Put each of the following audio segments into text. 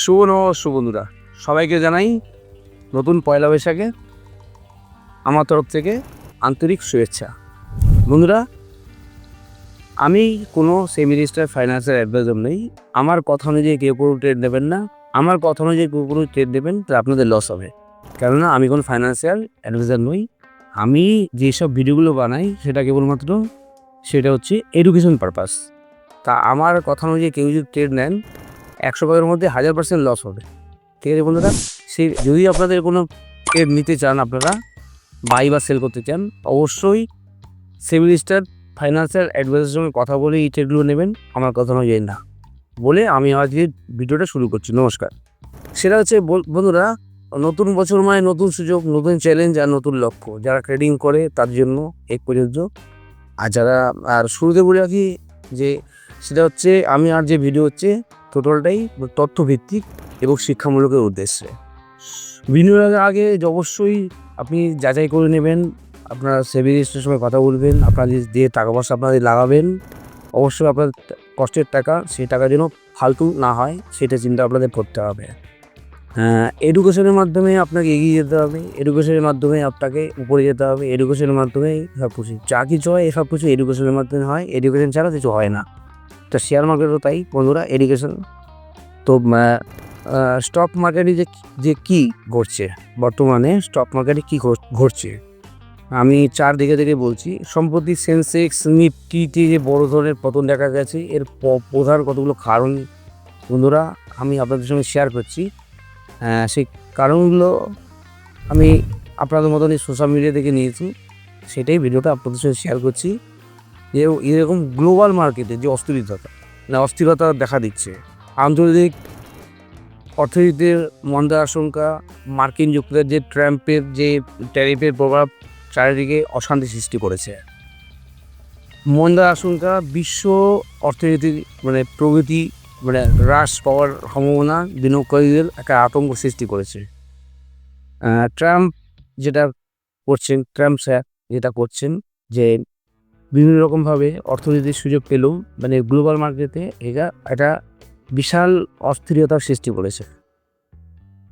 শুভ নববর্ষ বন্ধুরা। সবাইকে জানাই নতুন পয়লা বৈশাখে আমার তরফ থেকে আন্তরিক শুভেচ্ছা। বন্ধুরা, আমি কোনো সেমি রেজিস্টার ফাইন্যান্সের অ্যাডভাইজার নেই। আমার কথা অনুযায়ী কেউ কোনো ট্রেড নেবেন না। আমার কথা অনুযায়ী কেউ কোনো ট্রেড নেবেন তা আপনাদের লস হবে। কেননা, আমি কোনো ফাইন্যান্সিয়াল অ্যাডভাইজার নই। আমি যেসব ভিডিওগুলো বানাই, সেটা কেবলমাত্র সেটা হচ্ছে এডুকেশন পারপাস তা আমার কথা অনুযায়ী কেউ যদি ট্রেড নেন একশো ভাগের মধ্যে হাজার পার্সেন্ট লস হবে। ঠিক আছে বন্ধুরা? সেই যদি আপনাদের কোনো ট্রেড নিতে চান, আপনারা বাই বা সেল করতে চান, অবশ্যই সিভিল স্টার ফাইন্যান্সিয়াল অ্যাডভাইসের সঙ্গে কথা বলে এই ট্রেডগুলো নেবেন। আমার কথা অনুযায়ী না। বলে আমি আজকে ভিডিওটা শুরু করছি। নমস্কার। সেটা হচ্ছে বন্ধুরা, নতুন বছর মানে নতুন সুযোগ, নতুন চ্যালেঞ্জ আর নতুন লক্ষ্য। যারা ট্রেডিং করে তার জন্য এক প্রযোজ্য আর যারা, আর শুরুতে বলে রাখি যে, সেটা হচ্ছে আমি আর যে ভিডিও হচ্ছে টোটালটাই তথ্যভিত্তিক এবং শিক্ষামূলকের উদ্দেশ্যে। ভিডিওর আগে অবশ্যই আপনি যাচাই করে নেবেন, আপনার সেভিং রেজিস্ট্রের সময় কথা বলবেন আপনাদের যে টাকা পয়সা আপনাদের লাগাবেন, অবশ্যই আপনার কষ্টের টাকা, সেই টাকা যেন ফালতু না হয়, সেটা চিন্তা আপনাদের করতে হবে। এডুকেশনের মাধ্যমে আপনাকে এগিয়ে যেতে হবে এডুকেশনের মাধ্যমে আপনাকে উপরে যেতে হবে এডুকেশনের মাধ্যমে সব কিছু যা কিছু হয় এসব কিছু এডুকেশনের মাধ্যমে হয় এডুকেশন ছাড়া কিছু হয় না। তো শেয়ার মার্কেটও তাই, বন্ধুরা এডুকেশন তো স্টক মার্কেটে যে যে কী ঘটছে, বর্তমানে স্টক মার্কেটে কী ঘটছে? আমি চার দিকে থেকে বলছি, সম্প্রতি সেন্সেক্স নিফটিতে যে বড় ধরনের পতন দেখা গেছে, এর প্রধান কতগুলো কারণ? বন্ধুরা, আমি আপনাদের সঙ্গে শেয়ার করছি। সেই কারণগুলো আমি আপনাদের মতনই সোশ্যাল মিডিয়া থেকে নিয়েছি, সেটাই ভিডিওটা আপনাদের সঙ্গে শেয়ার করছি। যে এরকম গ্লোবাল মার্কেটে যে অস্থিরতা অস্থিরতা দেখা দিচ্ছে। আন্তর্জাতিক অর্থনীতির মন্দা আশঙ্কা, মার্কিন যুক্তরাজ্যের ট্রাম্পের যে ট্যারিফের প্রভাব, চারিদিকে অশান্তি সৃষ্টি করেছে। মন্দা আশঙ্কা, বিশ্ব অর্থনীতির মানে প্রগতি মানে হ্রাস পাওয়ার সম্ভাবনা বিনিয়োগকারীদের একটা আতঙ্ক সৃষ্টি করেছে। ট্রাম্প যেটা করছেন, ট্রাম্প স্যার যেটা করছেন যে বিভিন্ন রকমভাবে অর্থনীতির সুযোগ পেলেও মানে গ্লোবাল মার্কেটে এটা একটা বিশাল অস্থিরতার সৃষ্টি করেছে।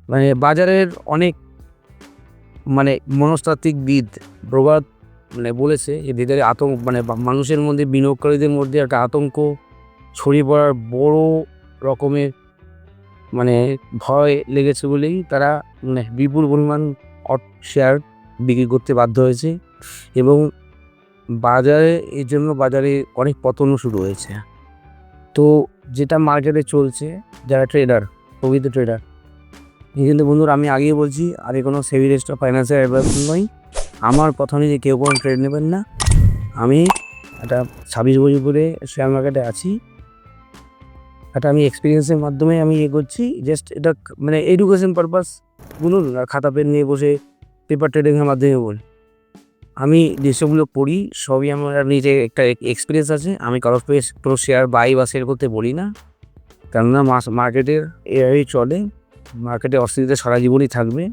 মানে বাজারের অনেক মানে মনস্তাত্ত্বিকবিদ প্রবাদ মানে বলেছে যে ভিতরে আতঙ্ক মানে মানুষের মধ্যে, বিনিয়োগকারীদের মধ্যে একটা আতঙ্ক ছড়িয়ে পড়ার বড় রকমের মানে ভয় লেগেছে বলেই তারা মানে বিপুল পরিমাণ শেয়ার বিক্রি করতে বাধ্য হয়েছে। এবং বাজারে, এর জন্য বাজারে অনেক পতনও শুরু হয়েছে। তো যেটা মার্কেটে চলছে, যারা ট্রেডার প্রকৃত ট্রেডার কিন্তু বন্ধুরা আমি আগেই বলছি আমি কোনো সেভি রেস্টার ফাইন্যান্সের অ্যাডভাইস নই আমার কথা অনুযায়ী কেউ কোনো ট্রেড নেবেন না। আমি একটা ছাব্বিশ বছর ধরে শেয়ার মার্কেটে আছি। একটা আমি এক্সপিরিয়েন্সের মাধ্যমে আমি ইয়ে করছি জাস্ট এটা মানে এডুকেশন পারপাস বলুন আর খাতা পেন নিয়ে বসে পেপার ট্রেডিংয়ের মাধ্যমে বলি। আমি যেসবগুলো পড়ি, সবই আমার নিজের একটা এক্সপিরিয়েন্স আছে। আমি কারোর কোনো শেয়ার বাই বা সেল করতে বলি না। কেননা মার্কেটের এভাবেই চলে। মার্কেটে অস্থিরতা সারা জীবনই থাকবে।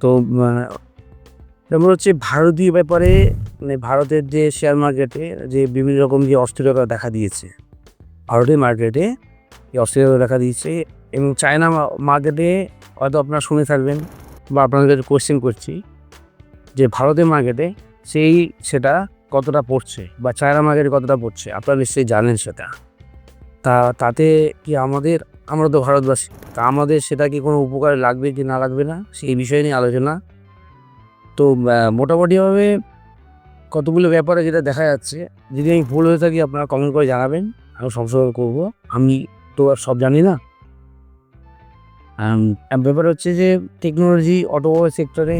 তো যেমন হচ্ছে ভারতীয় ব্যাপারে মানে ভারতের যে শেয়ার মার্কেটে যে বিভিন্ন রকম যে অস্থিরতা দেখা দিয়েছে, ভারতের মার্কেটে এই অস্থিরতা দেখা দিয়েছে এবং চায়না মার্কেটে হয়তো আপনারা শুনে থাকবেন বা আপনাদের কোশ্চেন করছি। যে ভারতের মার্কেটে সেই সেটা কতটা পড়ছে বা চায়না মার্কেটে কতটা পড়ছে, আপনারা নিশ্চয়ই জানেন সেটা। তা, তাতে কি আমাদের, আমরা তো ভারতবাসী, তা আমাদের সেটা কি কোনো উপকারে লাগবে কি না লাগবে না, সেই বিষয় নিয়ে আলোচনা। তো মোটামুটিভাবে কতগুলো ব্যাপারে যেটা দেখা যাচ্ছে, যদি আমি ভুল হয়ে থাকি আপনারা কমেন্ট করে জানাবেন আমি সংশোধন করব। আমি তো আর সব জানি না। ব্যাপার হচ্ছে যে টেকনোলজি অটোমোবাইল সেক্টরে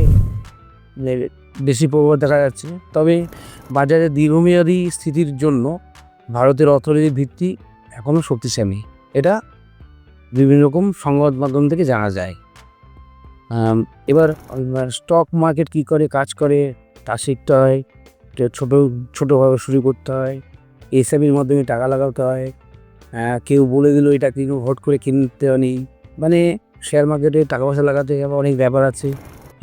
বেশি প্রভাব দেখা যাচ্ছে। তবে বাজারে দীর্ঘমেয়াদী স্থিতির জন্য ভারতের অর্থনীতির ভিত্তি এখনও শক্তিশালী। এটা বিভিন্ন রকম সংবাদ মাধ্যম থেকে জানা যায়। এবার স্টক মার্কেট কী করে, কাজ করে, তা শিখতে হয় ছোটো, ছোটোভাবে শুরু করতে হয় এসএমির মাধ্যমে টাকা লাগাতে হয় কেউ বলে দিল এটা কিনো, হট করে কিনতে নেই মানে শেয়ার মার্কেটে টাকা পয়সা লাগাতে আবার অনেক ব্যাপার আছে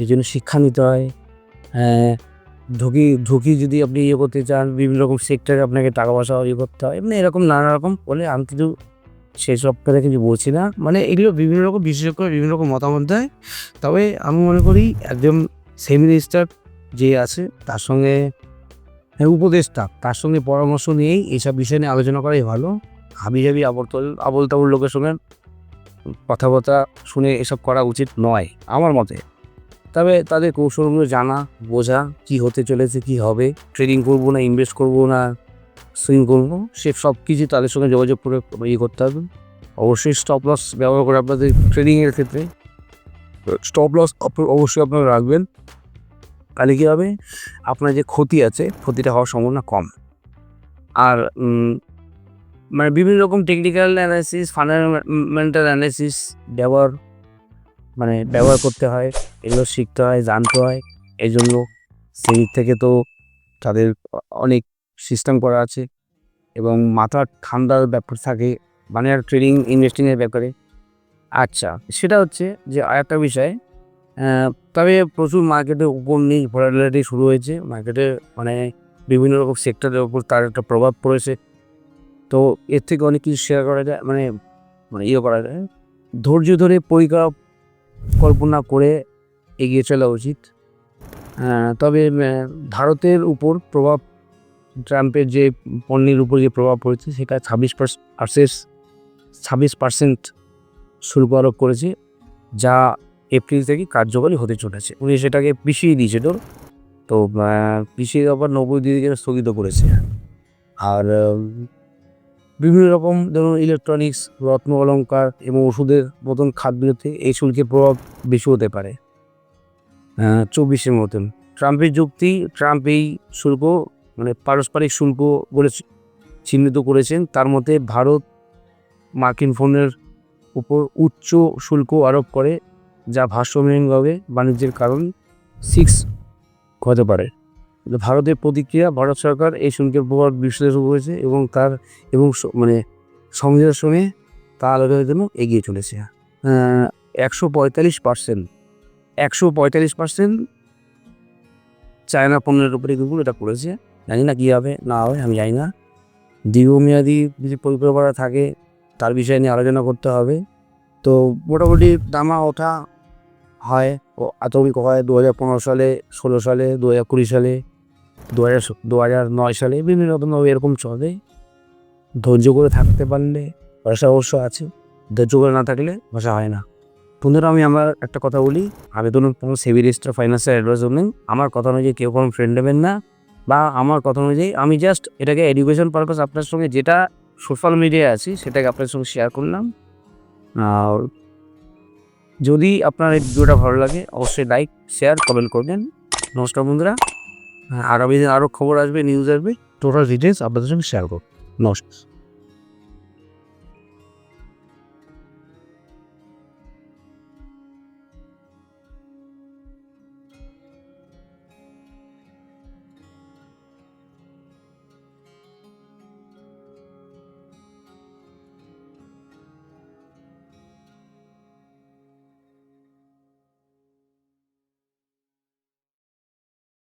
এই জন্য শিক্ষা নিতে হ্যাঁ। ঝুঁকি ঝুঁকি যদি আপনি ইয়ে করতে চান বিভিন্ন রকম সেক্টরে আপনাকে টাকা পয়সা ইয়ে করতে হয় এমনি এরকম নানা রকম বলে আমি কিন্তু সেই কথা কিছু বলছি না। মানে এগুলো বিভিন্ন রকম বিশেষজ্ঞ বিভিন্ন রকম মতামত দেয়। তবে আমি মনে করি একজন সেমিনিস্টার যে আছে তার সঙ্গে হ্যাঁ, উপদেষ্টা তার সঙ্গে পরামর্শ নিয়েই এইসব বিষয় নিয়ে আলোচনা করাই ভালো। হাবি হাবি আবর্তল আবল তাবল লোকের সঙ্গে কথাবার্তা শুনে এসব করা উচিত নয় আমার মতে। তবে তাদের কৌশলগুলো জানা, বোঝা, কি হতে চলেছে, কি হবে ট্রেডিং করব না ইনভেস্ট করব না সুইং করব, সে সব কিছু তাদের সঙ্গে যোগাযোগ করে ইয়ে করতে হবে। অবশ্যই স্টপ লস ব্যবহার করে আপনাদের ট্রেডিংয়ের ক্ষেত্রে স্টপ লস অবশ্যই আপনারা রাখবেন। তাহলে কী হবে? আপনার যে ক্ষতি আছে, ক্ষতিটা হওয়ার সম্ভাবনা কম। আর মানে বিভিন্ন রকম টেকনিক্যাল অ্যানালিসিস ফান্ডামেন্টাল অ্যানালিসিস ব্যবহার মানে ব্যবহার করতে হয়, এগুলো শিখতে হয়, জানতে হয়। এই জন্য সেই থেকে তো তাদের অনেক সিস্টেম করা আছে এবং মাথা ঠান্ডার ব্যাপার থাকে মানে আর ট্রেডিং ইনভেস্টিংয়ের ব্যাপারে। আচ্ছা সেটা হচ্ছে যে আরেকটা বিষয় তবে প্রচুর মার্কেটে উপর নিচ ভোলাটিলিটি শুরু হয়েছে। মার্কেটে মানে বিভিন্ন রকম সেক্টরের উপর তার একটা প্রভাব পড়েছে। তো এর থেকে অনেক কিছু শেয়ার করা যায় মানে মানে ইয়ে করা যায়। ধৈর্য ধরে পরিকল্পনা করে এগিয়ে চলা উচিত। তবে ভারতের উপর প্রভাব ট্রাম্পের যে পণ্যের উপর যে প্রভাব পড়েছে সেটা ছাব্বিশ পার্সেন্ট ছাব্বিশ পার্সেন্ট শুল্ক আরোপ করেছে যা এপ্রিল থেকে কার্যকরী হতে চলেছে। উনি সেটাকে পিছিয়ে দিয়েছিল তো আহ, পিছিয়ে আবার নব্বই দিকে স্থগিত করেছে। আর বিভিন্ন রকম ধরুন ইলেকট্রনিক্স রত্ন অলঙ্কার এবং ওষুধের মতন খাতগুলোতে এই শুল্কের প্রভাব বেশি হতে পারে। চব্বিশের মতন। ট্রাম্পের যুক্তি, ট্রাম্প এই শুল্ক মানে পারস্পরিক শুল্ক বলে চিহ্নিত করেছেন। তার মধ্যে ভারত মার্কিন ফোনের উপর উচ্চ শুল্ক আরোপ করে, যা ভারসাম্যহীনভাবে বাণিজ্যের কারণ, সিক্স হতে পারে। ভারতের প্রতিক্রিয়া ভারত সরকার এই শুল্কের প্রভাব বিশ্লেষণ করেছে এবং তার এবং মানে সঙ্গে তা আলোচনার জন্য এগিয়ে চলেছে। একশো পঁয়তাল্লিশ পার্সেন্ট একশো পঁয়তাল্লিশ পার্সেন্ট চায়না পণ্যের উপরে কিন্তু এটা করেছে। জানি না কী হবে, না হবে, আমি জানি না। দীর্ঘমেয়াদী যদি পরিকল্পনা থাকে, তার বিষয় নিয়ে আলোচনা করতে হবে। তো মোটামুটি দামা ওঠা হয় আতঙ্ক হয়। দু হাজার পনেরো সালে, ষোলো সালে দু হাজার কুড়ি সালে দু হাজার দু হাজার নয় সালে বিভিন্ন রকমভাবে এরকম চলে। ধৈর্য করে থাকতে পারলে ভাষা অবশ্য আছে। ধৈর্য করে না থাকলে ভাষা হয় না। বন্ধুরা, আমি আমার একটা কথা বলি। আমি ধরুন কোনো সেভি রেজিস্টার ফাইন্যান্সিয়াল অ্যাডভাইজার নেই আমার কথা অনুযায়ী কেউ কোনো ফ্রেন্ড নেবেন না বা আমার কথা অনুযায়ী আমি জাস্ট এটাকে এডুকেশন পারপাস আপনার সঙ্গে যেটা সোশ্যাল মিডিয়ায় আছি, সেটাকে আপনার সঙ্গে শেয়ার করলাম। আর যদি আপনার এই ভিডিওটা ভালো লাগে, অবশ্যই লাইক শেয়ার কমেন্ট করবেন। নমস্কার বন্ধুরা। আগামী দিন আরও খবর আসবে নিউজ আসবে টোটাল ডিটেলস আপনাদের সঙ্গে শেয়ার করব। নমস্কার।